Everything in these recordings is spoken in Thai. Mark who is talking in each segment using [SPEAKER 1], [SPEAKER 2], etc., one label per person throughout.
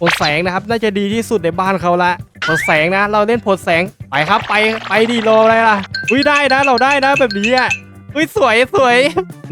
[SPEAKER 1] ผลแสงนะครับ น่าจะดีที่สุดในบ้านเขาละผลแสงนะ เราเล่นผลแสงไปครับไปไปดีรออะไรล่ะอุ้ยได้นะเราได้นะแบบนี้อะ อุ้ยสวยสวย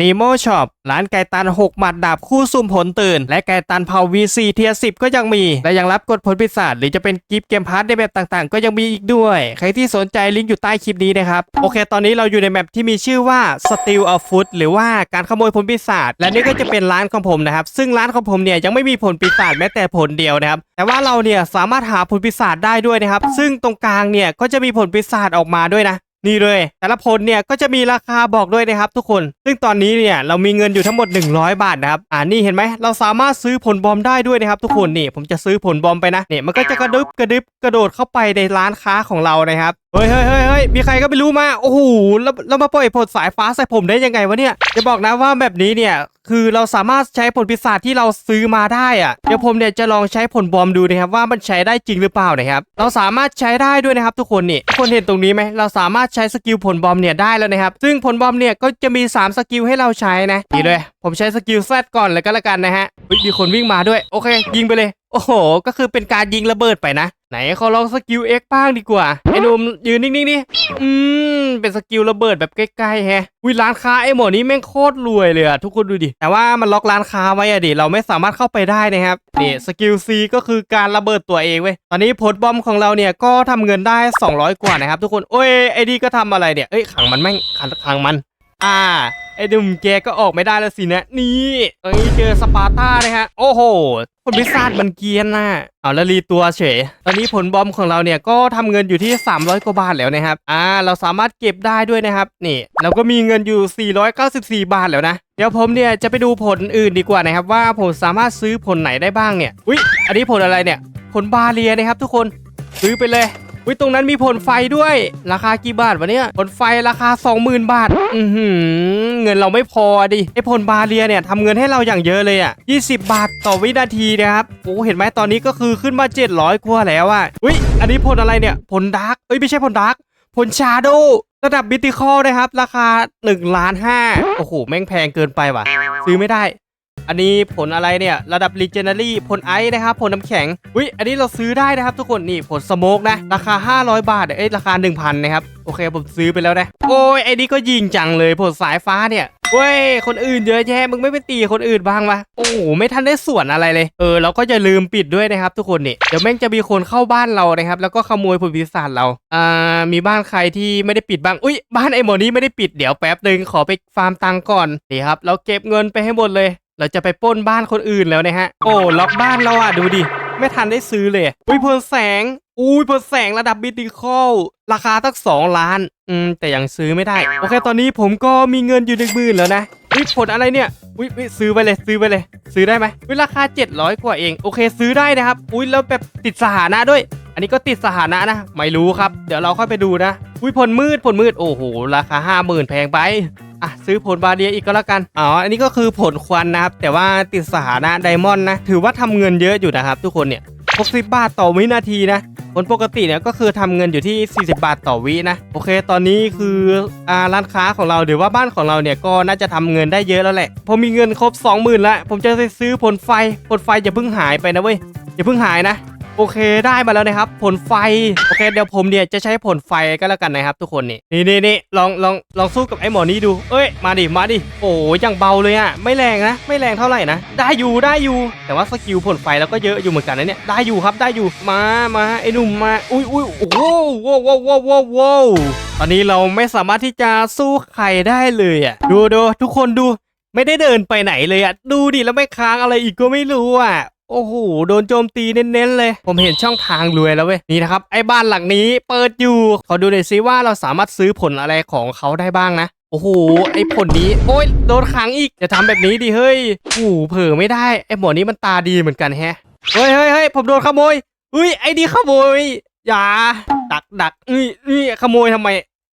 [SPEAKER 1] นีโมช็อปร้านไก่ตัน 6 หมัดดาบคู่สุ่มผลตื่น และไก่ตันเผา VC เทียสิก็ยังมี และยังรับกดผลพิศาจหรือจะเป็นกิฟต์เกมพาร์ทในแบบต่างๆ ก็ยังมีอีกด้วย ใครที่สนใจลิงก์อยู่ใต้คลิปนี้นะครับ โอเค ตอนนี้เราอยู่ในแมปที่มีชื่อว่า Steal of Food หรือว่าการขโมยผลปีศาจและนี่ก็จะเป็นร้านของผมนะครับ ซึ่งร้านของผมเนี่ยยังไม่มีผลปีศาจแม้แต่ผลเดียวนะครับแต่ว่าเราเนี่ยสามารถหาผลปีศาจได้ด้วยนะครับซึ่งตรงกลางเนี่ยก็จะมีผลปีศาจออกมาด้วยนะ นี่เลย แต่ละผลเนี่ยก็จะมีราคาบอกด้วยนะครับทุกคน ซึ่งตอนนี้เนี่ยเรามีเงินอยู่ทั้งหมด 100 บาทนะครับอ่านี่เห็นไหมเราสามารถซื้อผลบอมได้ด้วยนะครับทุกคนนี่ผมจะซื้อผลบอมไปนะเนี่ยมันก็จะกระดึบกระดึบกระโดดเข้าไปในร้านค้าของเรานะครับ เฮ้ยเฮ้ยเฮ้ยเฮ้ยมีใครก็ไม่รู้มา โอ้โห แล้วแล้วมาปล่อยผลสายฟ้าใส่ผมได้ยังไงวะเนี่ย จะบอกนะว่าแบบนี้เนี่ย คือเราสามารถใช้ผลปีศาจที่เราซื้อมาได้อะเดี๋ยวผมเนี่ยจะลองใช้ผลบอมดูนะครับว่ามันใช้ได้จริงหรือเปล่านะครับ เราสามารถใช้ได้ด้วยนะครับทุกคนนี่ทุกคนเห็นตรงนี้ไหมเราสามารถใช้สกิลผลบอมเนี่ยได้แล้วนะครับ ซึ่งผลบอมเนี่ยก็จะมี 3 สกิลให้เราใช้นะดีเลย ผมใช้สกิลแซดก่อนเลยก็แล้วกันนะฮะ เฮ้ย มีคนวิ่งมาด้วย โอเค ยิงไปเลย โอ้โห ก็คือเป็นการยิงระเบิดไปนะ ไหนเขาลองสกิล X บ้างดีกว่า ไอ้หนุ่มยืนนิ่งๆนี่อืม เป็นสกิลระเบิดแบบใกล้ๆแฮะวิร้านค้าไอ้หมอนี้แม่งโคตรรวยเลยอะทุกคนดูดิ แต่ว่ามันล็อกร้านค้าไว้อะดิ เราไม่สามารถเข้าไปได้นะครับ นี่สกิล C ก็คือการระเบิดตัวเองเว้ย ตอนนี้ผลบอมของเราเนี่ยก็ทำเงินได้ 200 กว่านะครับทุกคน โอ้ยไอ้ดีก็ทำอะไรเนี่ย เอ้ยขังมันแม่งขังขังมัน อ่าไอ้ดุมแกก็ออกไม่ได้แล้วสินะนี่เอ้ยเจอสปาร์ต้านะฮะ โอ้โหผลพิศามันเกียนน่ะเอาแล้วรีตัวเฉย ตอนนี้ผลบอมของเราเนี่ยก็ทำเงินอยู่ที่ 300 กว่าบาทแล้วนะครับ อ่า เราสามารถเก็บได้ด้วยนะครับ นี่ เราก็มีเงินอยู่ 494 บาทแล้วนะ เดี๋ยวผมเนี่ยจะไปดูผลอื่นดีกว่านะครับ ว่าผมสามารถซื้อผลไหนได้บ้างเนี่ย อุ๊ย อันนี้ผลอะไรเนี่ย ผลบาเรียนะครับทุกคน ซื้อไปเลย อุ้ยตรงนั้นมีผลไฟด้วย ราคากี่บาทวะเนี่ยผลไฟราคา 20,000 บาท อือหือเงินเราไม่พอดิไอผลบาเรียเนี่ยทำเงินให้เราอย่างเยอะเลยอะ 20 บาทต่อวินาทีนะครับโอ้เห็นไหมตอนนี้ก็คือขึ้นมา 700กว่าแล้วอะอุ้ยอันนี้ผลอะไรเนี่ยผลดาร์กเอ้ยไม่ใช่ผลดาร์กผลชาโดระดับบิติคอลนะครับ ราคา1ล้าน5โอ้โห แม่งแพงเกินไปว่ะ ซื้อไม่ได้ อันนี้ผลอะไรเนี่ย ระดับ Legendary ผลไอซ์นะครับ ผลน้ำแข็งอุ้ยอันนี้เราซื้อได้นะครับทุกคนนี่ผลสโมกนะ ราคา 500 บาทเอ้ยราคา 1,000นะครับโอเคผมซื้อไปแล้วนะโอ้ยไอ้นี่ก็ยิงจังเลยผลสายฟ้าเนี่ยเว้ย คนอื่นเยอะแยะมึงไม่ไปตีคนอื่นบ้างวะโอ้โห ไม่ทันได้ส่วนอะไรเลย เออ เราก็จะลืมปิดด้วยนะครับทุกคนนี่ เดี๋ยวแม่งจะมีคนเข้าบ้านเรานะครับ แล้วก็ขโมยผลพิศาจเรา อ่า มีบ้านใครที่ไม่ได้ปิดบ้าง อุ้ย บ้านไอ้หมอนี้ไม่ได้ปิด เดี๋ยวแป๊บหนึ่งขอไปฟาร์มตังก่อน นี่ครับ เราเก็บเงินไปให้หมดเลย เราจะไปป้นบ้านคนอื่นแล้วนะฮะ โอ้ล็อกบ้านเราอะดูดิ ไม่ทันได้ซื้อเลย อุ้ยเพลแสง อุ้ยเพลแสงระดับบิติคอลราคาตั้งสองล้าน อืม แต่ยังซื้อไม่ได้ โอเค ตอนนี้ผมก็มีเงินอยู่หนึ่งหมื่นแล้วนะอุ้ยผลอะไรเนี่ย อุ้ยอุ๊ยซื้อไปเลยซื้อไปเลย ซื้อได้ไหมอุ้ยราคา 700 กว่าเอง โอเค ซื้อได้นะครับ อุ้ยแล้วแบบติดสถานะด้วย อันนี้ก็ติดสถานะนะ ไม่รู้ครับ เดี๋ยวเราค่อยไปดูนะอุ้ยผลมืดผลมืดโอ้โห ราคา 50,000 แพงไปอะซื้อผลบาเรียอีกก็แล้วกัน อ๋อ อันนี้ก็คือผลควันนะครับ แต่ว่าติดสถานะไดมอนด์นะ ถือว่าทำเงินเยอะอยู่นะครับ ทุกคนเนี่ย60บาทต่อวินาทีนะผลปกติเนี่ยก็คือทำเงินอยู่ที่ 40 บาทต่อวินะ โอเค ตอนนี้คืออ่าร้านค้าของเราหรือว่าบ้านของเราเนี่ยก็น่าจะทำเงินได้เยอะแล้วแหละพอมีเงินครบ 20,000แล้วผมจะไปซื้อผลไฟ ผลไฟอย่าเพิ่งหายไปนะเว้ย อย่าเพิ่งหายนะ โอเคได้มาแล้วนะครับ ผลไฟโอเคเดี๋ยวผมเนี่ยจะใช้ผลไฟก็แล้วกันนะครับ ทุกคนนี่นี่นี่นี่ลองลองลองสู้กับไอ้หมอนี้ดูเอ้ยมาดิมาดิโอ้ยยังเบาเลยอะไม่แรงนะ ไม่แรงเท่าไหร่นะ ได้อยู่ได้อยู่ แต่ว่าสกิลผลไฟแล้วก็เยอะอยู่เหมือนกันนะเนี่ยได้อยู่ครับได้อยู่มามาไอ้หนุ่มมาอุ้ยอุ้ยโอ้โหว้าวว้าวว้าวว้าวว้าวตอนนี้เราไม่สามารถที่จะสู้ใครได้เลยอะดูดูทุกคนดูไม่ได้เดินไปไหนเลยอะดูดิแล้วไม่ค้างอะไรอีกก็ไม่รู้อะ โอ้โห โดนโจมตีเน้นๆเลย ผมเห็นช่องทางรวยแล้วเว้ย นี่นะครับ ไอ้บ้านหลังนี้เปิดอยู่ ขอดูหน่อยซิว่าเราสามารถซื้อผลอะไรของเขาได้บ้างนะ โอ้โห ไอ้ผลนี้ โอ้ย โดนขังอีก จะทำแบบนี้ดิเฮ้ยโอ้โหเผลอไม่ได้ ไอ้หมอนี้มันตาดีเหมือนกันแฮะ เฮ้ยเฮ้ยเฮ้ยผมโดนขโมย อุ้ย ไอ้นี่ขโมย อย่า ดักดักนี่นี่ขโมยทำไม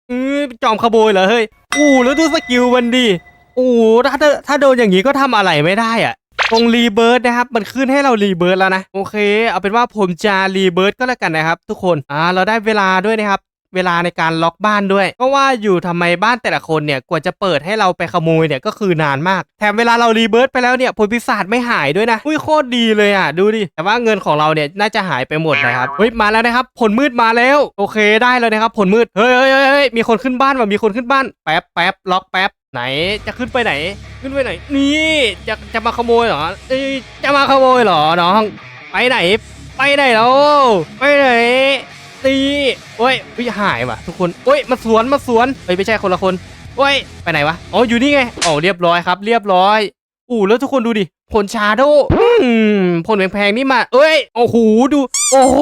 [SPEAKER 1] อือจอมขโมยเหรอเฮ้ยอู้แล้วดูสกิลมันดิโอ้ถ้าถ้าถ้าโดนอย่างนี้ก็ทำอะไรไม่ได้อะ ตรงรีเบิร์ดนะครับ มันขึ้นให้เรารีเบิร์ดแล้วนะ โอเค เอาเป็นว่าผมจะรีเบิร์ดก็แล้วกันนะครับ ทุกคน อ่า เราได้เวลาด้วยนะครับเวลาในการล็อกบ้านด้วย ก็ว่าอยู่ทำไมบ้านแต่ละคนเนี่ยกว่าจะเปิดให้เราไปขโมยเนี่ยก็คือนานมาก แถมเวลาเรารีเบิร์ตไปแล้วเนี่ยผลปีศาจไม่หายด้วยนะ อุ้ยโคตรดีเลยอะ ดูดิ แต่ว่าเงินของเราเนี่ยน่าจะหายไปหมดนะครับ เฮ้ยมาแล้วนะครับ ผลมืดมาแล้ว โอเคได้เลยนะครับ ผลมืดเฮ้ยเฮ้ยเฮ้ยเฮ้ยมีคนขึ้นบ้านว่ะมีคนขึ้นบ้าน แป๊บแป๊บล็อกแป๊บ ไหนจะขึ้นไปไหน ขึ้นไปไหน นี่จะจะมาขโมยเหรอเอ้ยจะมาขโมยเหรอน้อง ไปไหน ไปไหนแล้วไปไหนตีโอ้ยวิหายว่ะทุกคนโอ้ยมาสวนมาสวนเฮ้ยไม่ใช่คนละคนโอ้ยไปไหนวะอ๋ออยู่นี่ไงอ๋อเรียบร้อยครับ เรียบร้อย อู้แล้วทุกคนดูดิผลชาโดอืมผลแพงๆนี่มา เอ้ย โอ้โห ดู โอ้โห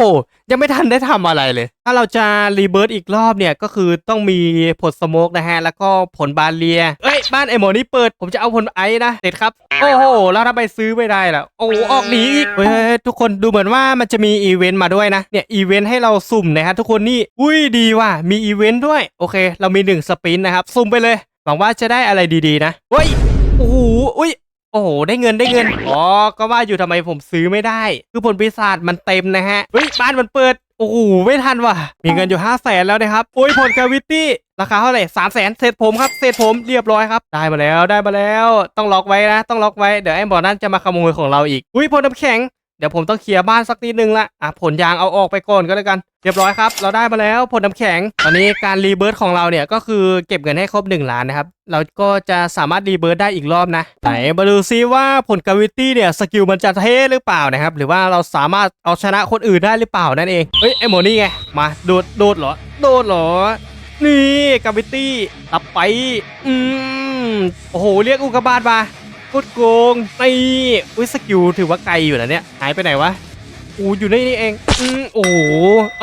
[SPEAKER 1] ยังไม่ทันได้ทำอะไรเลย ถ้าเราจะรีเบิร์ตอีกรอบเนี่ย ก็คือต้องมีผลสโมกนะฮะ แล้วก็ผลบาเลีย เอ้ย บ้านไอหมอนี่เปิด ผมจะเอาผลไอนะ เสร็จครับ โอ้โห แล้วทำไมซื้อไม่ได้ล่ะ โอ้โหออกหนีอีกเฮ้ยเฮ้ยเฮ้ย ทุกคนดูเหมือนว่ามันจะมีอีเวนต์มาด้วยนะ เนี่ย อีเวนต์ให้เราสุ่มนะฮะทุกคนนี่ อุ้ย ดีว่ะ มีอีเวนต์ด้วย โอเค เรามีหนึ่งสปินนะครับ สุ่มไปเลย หวังว่าจะได้อะไรดีๆ นะ เฮ้ย โอ้โห อุ้ย โอ้โห ได้เงินได้เงิน อ๋อ ก็ว่าอยู่ทำไมผมซื้อไม่ได้ คือผลปีศาจมันเต็มนะฮะ เฮ้ย บ้านมันเปิด โอ้โห ไม่ทันว่ะ มีเงินอยู่ห้าแสนแล้วนะครับ โอ้ยผลกาวิตี้ ราคาเท่าไหร่สามแสนเศษผมครับเศษผมเรียบร้อยครับ ได้มาแล้วได้มาแล้ว ต้องล็อกไว้นะ ต้องล็อกไว้ เดี๋ยวไอ้บอนั่นจะมาขโมยของเราอีก อุ้ยผลน้ำแข็ง เดี๋ยวผมต้องเคลียร์บ้านสักนิดนึงละอะผลยางเอาออกไปก่อนก็แล้วกัน เรียบร้อยครับ เราได้มาแล้วผลน้ำแข็ง ตอนนี้การรีเบิร์ตของเราเนี่ยก็คือเก็บเงินให้ครบ 1 ล้านนะครับ เราก็จะสามารถรีเบิร์ตได้อีกรอบนะ ไหนมาดูซิว่าผลกาวิตี้เนี่ยสกิลมันจะเท่หรือเปล่านะครับ หรือว่าเราสามารถเอาชนะคนอื่นได้หรือเปล่านั่นเอง เฮ้ยไอหมอนี่ไง มาโดดโดดเหรอ โดดเหรอ นี่กาวิตี้รับไป อืม โอ้โห เรียกอุกกาบาตมา โคตรโกงนี่อุ้ยสกิลถือว่าไกลอยู่นะเนี่ยหายไปไหนวะอูอยู่ในนี่เองอืมโอ้โห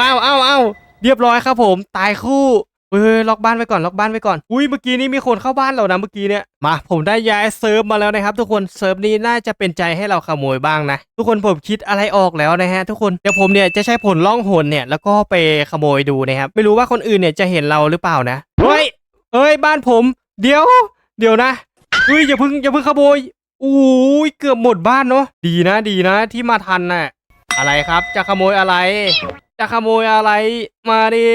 [SPEAKER 1] อ้าวอ้าวอ้าวเรียบร้อยครับผมตายคู่เฮ้ยล็อกบ้านไว้ก่อนล็อกบ้านไว้ก่อนอุ้ยเมื่อกี้นี้มีคนเข้าบ้านเรานะเมื่อกี้เนี่ยมาผมได้ย้ายเซิร์ฟมาแล้วนะครับ ทุกคนเซิร์ฟนี้น่าจะเป็นใจให้เราขโมยบ้างนะ ทุกคนผมคิดอะไรออกแล้วนะฮะ ทุกคนเดี๋ยวผมเนี่ยจะใช้ผลล่องหนเนี่ยแล้วก็ไปขโมยดูนะครับไม่รู้ว่าคนอื่นเนี่ยจะเห็นเราหรือเปล่านะเฮ้ยเฮ้ยบ้านผม เดี๋ยว เดี๋ยวนะ เฮ้ยอย่าเพิ่งอย่าเพิ่งขโมยอู้ยเกือบหมดบ้านเนาะดีนะดีนะที่มาทันน่ะอะไรครับ จะขโมยอะไร จะขโมยอะไรมาดิ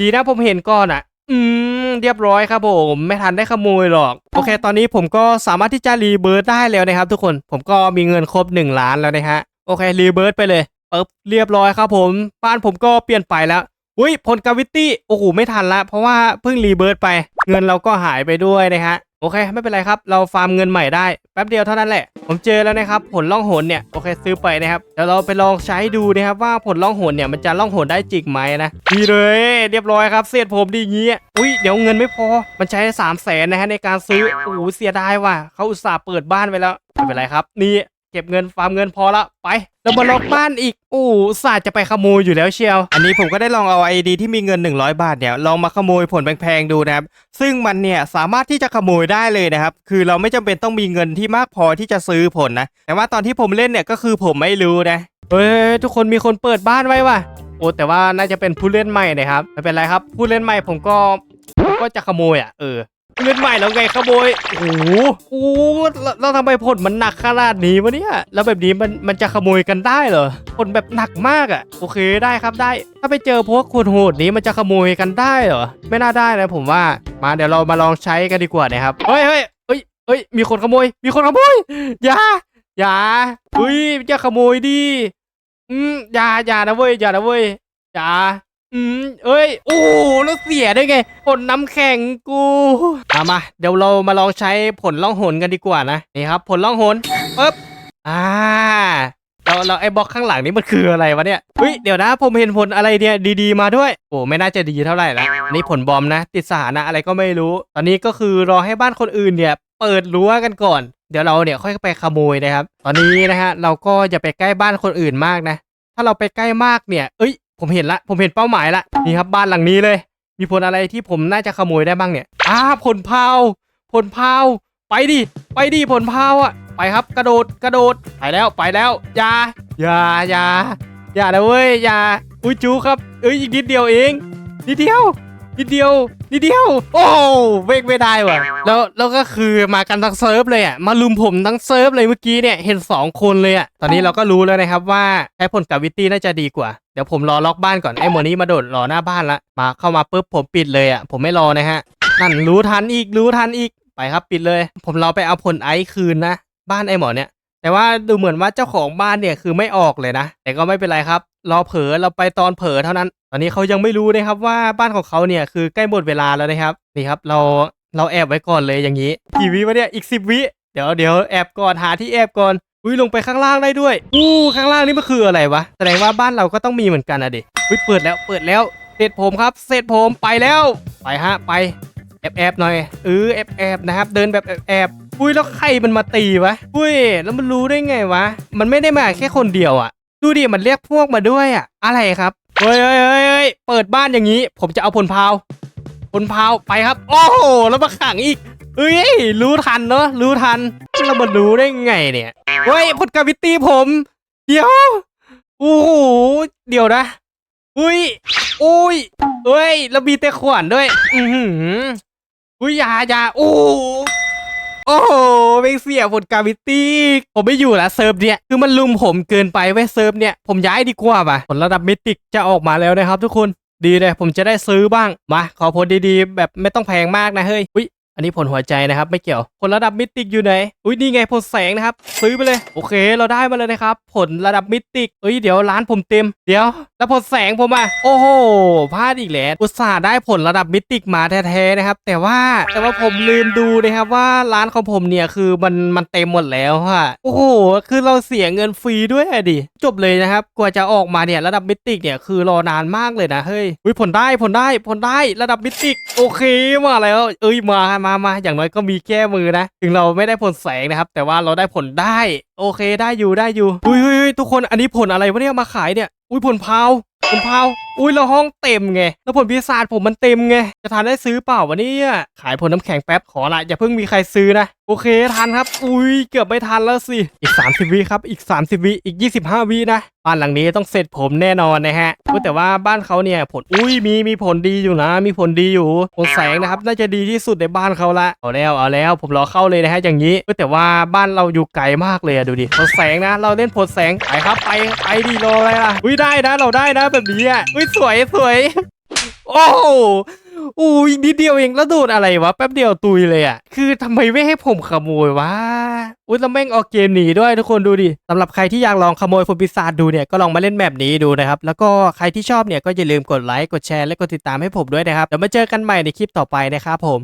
[SPEAKER 1] ดีนะผมเห็นก่อนอะ อืมเรียบร้อยครับผมไม่ทันได้ขโมยหรอก โอเค ตอนนี้ผมก็สามารถที่จะรีเบิร์ตได้แล้วนะครับ ทุกคนผมก็มีเงินครบ 1 ล้านแล้วนะฮะโอเครีเบิร์ตไปเลยปึ๊บเรียบร้อยครับผมบ้านผมก็เปลี่ยนไปแล้วอุ้ยผลกาวิตี้โอ้โหไม่ทันละเพราะว่าเพิ่งรีเบิร์ตไป เงินเราก็หายไปด้วยนะฮะ โอเค ไม่เป็นไรครับ เราฟาร์มเงินใหม่ได้แป๊บเดียวเท่านั้นแหละ ผมเจอแล้วนะครับ ผลล่องหนเนี่ย โอเค ซื้อไปนะครับเดี๋ยวเราไปลองใช้ดูนะครับว่าผลล่องหนเนี่ยมันจะล่องหนได้จริงไหมนะดีเลย เรียบร้อยครับเสียดผมดีงงี้อุ้ยเดี๋ยวเงินไม่พอ มันใช้สามแสนนะฮะในการซื้อ โอ้โหเสียดายว่ะเขาอุตส่าห์เปิดบ้านไว้แล้วไม่เป็นไรครับ นี่ เก็บเงินฟาร์มเงินพอละไปเรามาล็อกบ้านอีกโอ้อุตส่าห์จะไปขโมยอยู่แล้วเชียว อันนี้ผมก็ได้ลองเอาไอดีที่มีเงิน 100 บาทเนี่ยลองมาขโมยผลแพงๆดูนะครับ ซึ่งมันเนี่ยสามารถที่จะขโมยได้เลยนะครับ คือเราไม่จำเป็นต้องมีเงินที่มากพอที่จะซื้อผลนะ แต่ว่าตอนที่ผมเล่นเนี่ยก็คือผมไม่รู้นะเฮ้ยทุกคนมีคนเปิดบ้านไว้ว่ะโอ้แต่ว่าน่าจะเป็นผู้เล่นใหม่นะครับไม่เป็นไรครับผู้เล่นใหม่ผมก็ผมก็จะขโมยอะเออผู้ เล่นใหม่แล้วไงขโมยโอ้โหโอ้โหแล้วแล้วทำไมผลมันหนักขนาดนี้วะเนี่ย แล้วแบบนี้มันมันจะขโมยกันได้เหรอผลแบบหนักมากอะ โอเคได้ครับได้ ถ้าไปเจอพวกคนโหดนี้มันจะขโมยกันได้เหรอ ไม่น่าได้นะผมว่า มาเดี๋ยวเรามาลองใช้กันดีกว่านะครับ เฮ้ยเฮ้ยเฮ้ยเฮ้ย มีคนขโมย มีคนขโมย อย่า อย่าเฮ้ยจะขโมยดิ อืมอย่าอย่านะเว้ย อย่านะเว้ย อย่า อืมเอ้ย โอ้แล้วเสียได้ไง ผลน้ำแข็งกูมามา เดี๋ยวเรามาลองใช้ผลล่องหนกันดีกว่านะ นี่ครับ ผลล่องหนปึ๊บ อ่า เราเราไอ้บล็อกข้างหลังนี้มันคืออะไรวะเนี่ยเฮ้ย เดี๋ยวนะ ผมเห็นผลอะไรเนี่ยดีๆมาด้วย โอ้ไม่น่าจะดีเท่าไหร่ละนนี่ผลบอมนะ ติดสถานะอะไรก็ไม่รู้ ตอนนี้ก็คือรอให้บ้านคนอื่นเนี่ย เปิดรั้วกันก่อน เดี๋ยวเราเนี่ยค่อยไปขโมยนะครับ ตอนนี้นะฮะเราก็อย่าไปใกล้บ้านคนอื่นมากนะ ถ้าเราไปใกล้มากเนี่ย เอ้ย ผมเห็นละ ผมเห็นเป้าหมายละนี่ครับบ้านหลังนี้เลย มีผลอะไรที่ผมน่าจะขโมยได้บ้างเนี่ยอ้าผลพาวผลพาวไปดิไปดิผลพาวอะไปครับกระโดดกระโดดไปแล้วไปแล้วอย่าอย่าอย่าอย่าเลยเว้ยอย่าอุ้ยจูครับเอ้ยอีกนิดเดียวเองนิดเดียว นิดเดียวนิดเดียว โอ้เวกไม่ได้ว่ะแล้วแล้วก็คือมากันทั้งเซิร์ฟเลยอะมาลุมผมทั้งเซิร์ฟเลยเมื่อกี้เนี่ยเห็นสองคนเลยอะตอนนี้เราก็รู้แล้วนะครับว่าใช้ผลกับวิตตี้น่าจะดีกว่าเดี๋ยวผมรอล็อกบ้านก่อนไอ้หมอนี้มาโดดรอหน้าบ้านละมาเข้ามาปุ๊บผมปิดเลยอะผมไม่รอนะฮะนั่นรู้ทันอีกรู้ทันอีกไปครับปิดเลย ผมรอไปเอาผลไอซ์คืนนะบ้านไอ้หมอเนี่ย แต่ว่าดูเหมือนว่าเจ้าของบ้านเนี่ยคือไม่ออกเลยนะ แต่ก็ไม่เป็นไรครับ รอเผลอเราไปตอนเผลอเท่านั้น ตอนนี้เขายังไม่รู้นะครับว่าบ้านของเขาเนี่ยคือใกล้หมดเวลาแล้วนะครับนี่ครับเราเราแอบไว้ก่อนเลยอย่างนี้กี่วิวะเนี่ยอีกสิบวิเดี๋ยวเดี๋ยวแอบก่อนหาที่แอบก่อนอุ้ยลงไปข้างล่างได้ด้วยอู้ข้างล่างนี่มันคืออะไรวะแสดงว่าบ้านเราก็ต้องมีเหมือนกันอะดิอุ้ยเปิดแล้วเปิดแล้วเสร็จผมครับเสร็จผมไปแล้วไปฮะไปแอบแอบๆหน่อยเออแอบแอบๆนะครับ เดินแบบแอบแอบๆ อุ้ยแล้วใครมันมาตีวะอุ้ยแล้วมันรู้ได้ไงวะ มันไม่ได้มาแค่คนเดียวอะดูดิมันเรียกพวกมาด้วยอะอะไรครับเฮ้ยเฮ้ยเฮ้ยเปิดบ้านอย่างนี้ ผมจะเอาผลพาวผลพาวไปครับ โอ้โหแล้วมาขังอีกเฮ้ยรู้ทันเนอะรู้ทันแล้วมันรู้ได้ไงเนี่ยเฮ้ยพดกาวิตีผม เดี๋ยวโอ้โหเดี๋ยวนะอุ้ยอุ้ยเฮ้ยแล้วมีแต่ขวานด้วย อือหืออุ้ยยายาโอ้ โอ้โหเป็นเสียผลกาวิตี้ผมไม่อยู่ละเซิร์ฟเนี่ยคือมันลุมผมเกินไปเว้ยเซิร์ฟเนี่ยผมย้ายดีกว่าป่ะผลระดับมิติกจะออกมาแล้วนะครับทุกคนดีเลยผมจะได้ซื้อบ้างมาขอผลดีๆ แบบไม่ต้องแพงมากนะเฮ้ยอุ้ยอันนี้ผลหัวใจนะครับไม่เกี่ยว ผลระดับมิติกอยู่ไหนอุ้ยนี่ไงผลแสงนะครับ ซื้อไปเลย โอเค เราได้มาเลยนะครับ ผลระดับมิติกเอ้ยเดี๋ยวร้านผมเต็ม เดี๋ยว แล้วผลแสงผมอะโอ้โหพลาดอีกแล้วอุตส่าห์ได้ผลระดับมิติกมาแท้ๆนะครับ แต่ว่าแต่ว่าผมลืมดูนะครับว่าร้านของผมเนี่ยคือมันมันเต็มหมดแล้วค่ะโอ้โห คือเราเสียเงินฟรีด้วยอะดิจบเลยนะครับกว่าจะออกมาเนี่ยระดับมิติกเนี่ยคือรอนานมากเลยนะเฮ้ยอุ้ยผลได้ผลได้ผลได้ระดับมิติกโอเคมาแล้ว เอ้ยมามามาอย่างน้อยก็มีแก้มือนะ ถึงเราไม่ได้ผลแสงนะครับ แต่ว่าเราได้ผลได้โอเคได้อยู่ได้อยู่อุ้ยทุกคนอันนี้ผลอะไรวะเนี่ยมาขายเนี่ยอุ้ยผลพาวผลพาวอุ้ยเราห้องเต็มไงแล้วผลพิศาจผมมันเต็มไงจะทานได้ซื้อเปล่าวะเนี่ยขายผลน้ำแข็งแป๊บขอละอย่าเพิ่งมีใครซื้อนะโอเคทันครับ อุ้ยเกือบไม่ทันแล้วสิอีก 30วิครับอีก 30วิอีก 25วินะ บ้านหลังนี้ต้องเสร็จผมแน่นอนนะฮะอุ๊ยแต่ว่าบ้านเขาเนี่ยผลอุ้ยมีมีผลดีอยู่นะ มีผลดีอยู่ผลแสงนะครับน่าจะดีที่สุดในบ้านเขาละเอาแล้วเอาแล้วผมรอเข้าเลยนะฮะอย่างนี้อุ๊ยแต่ว่าบ้านเราอยู่ไกลมากเลยอะดูดิผลแสงนะ เราเล่นผลแสงไปครับไปไปดีรออะไรล่ะอุ้ยได้นะเราได้นะแบบนี้อะอุ้ยสวยสวย โอ้ โหอุ้ยนิดเดียวเองแล้วโดนอะไรวะแป๊บเดียวตุยเลยอะ คือทำไมไม่ให้ผมขโมยวะอุ้ยแล้วแม่งออกเกมหนีด้วยทุกคนดูดิสำหรับใครที่อยากลองขโมยผลปีศาจดูเนี่ยก็ลองมาเล่นแบบนี้ดูนะครับ แล้วก็ใครที่ชอบเนี่ยก็อย่าลืมกดไลค์กดแชร์และกดติดตามให้ผมด้วยนะครับเดี๋ยวมาเจอกันใหม่ในคลิปต่อไปนะครับผม